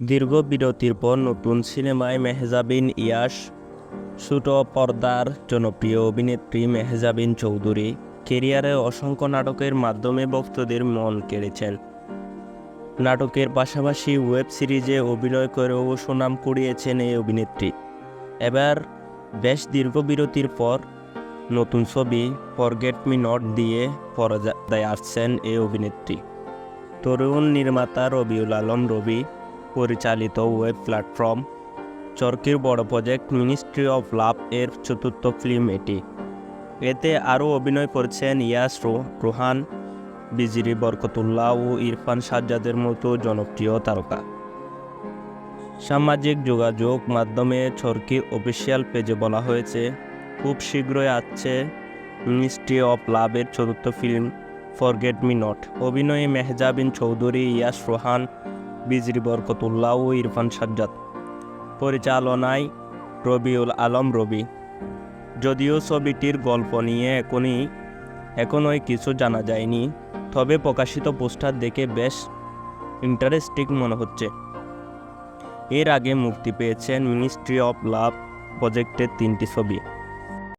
দীর্ঘ বিরতির পর নতুন সিনেমায় মেহজাবিন ইয়াশ ছোট পর্দার জনপ্রিয় অভিনেত্রী মেহজাবিন চৌধুরী কেরিয়ারে অসংখ্য নাটকের মাধ্যমে ভক্তদের মন কেড়েছেন। নাটকের পাশাপাশি ওয়েব সিরিজে অভিনয় করেও সুনাম কুড়িয়েছেন এই অভিনেত্রী। এবার বেশ দীর্ঘ বিরতির পর নতুন ছবি ফরগেট মি নট দিয়ে পর্দায় আসছেন এই অভিনেত্রী। তরুণ নির্মাতা রবিউল আলম রবি পরিচালিত ওয়েব প্ল্যাটফর্ম চরকির বড় প্রজেক্ট মিনিস্ট্রি অফ লাভ এর চতুর্থ ফিল্ম এটি। এতে আরও অভিনয় করছেন ইয়াস রোহান, বিজিরি বরকতুল্লাহ ও ইরফান সাজ্জাদের মতো জনপ্রিয় তারকা। সামাজিক যোগাযোগ মাধ্যমে চরকির অফিসিয়াল পেজে বলা হয়েছে, খুব শীঘ্রই আসছে মিনিস্ট্রি অফ লাভের চতুর্থ ফিল্ম, ফরগেট মি নট। অভিনয়ে মেহজাবিন চৌধুরী, ইয়াস রোহান বিজরি বরকতুল্লাহ ও ইরফান সাজ্জাদ। পরিচালনায় রবিউল আলম রবি। যদিও ছবিটির গল্প নিয়ে এখনই এখনই কিছু জানা যায়নি, তবে প্রকাশিত পোস্টার দেখে বেশ ইন্টারেস্টিং মনে হচ্ছে। এর আগে মুক্তি পেয়েছেন মিনিস্ট্রি অফ লাভ প্রজেক্টের তিনটি ছবি।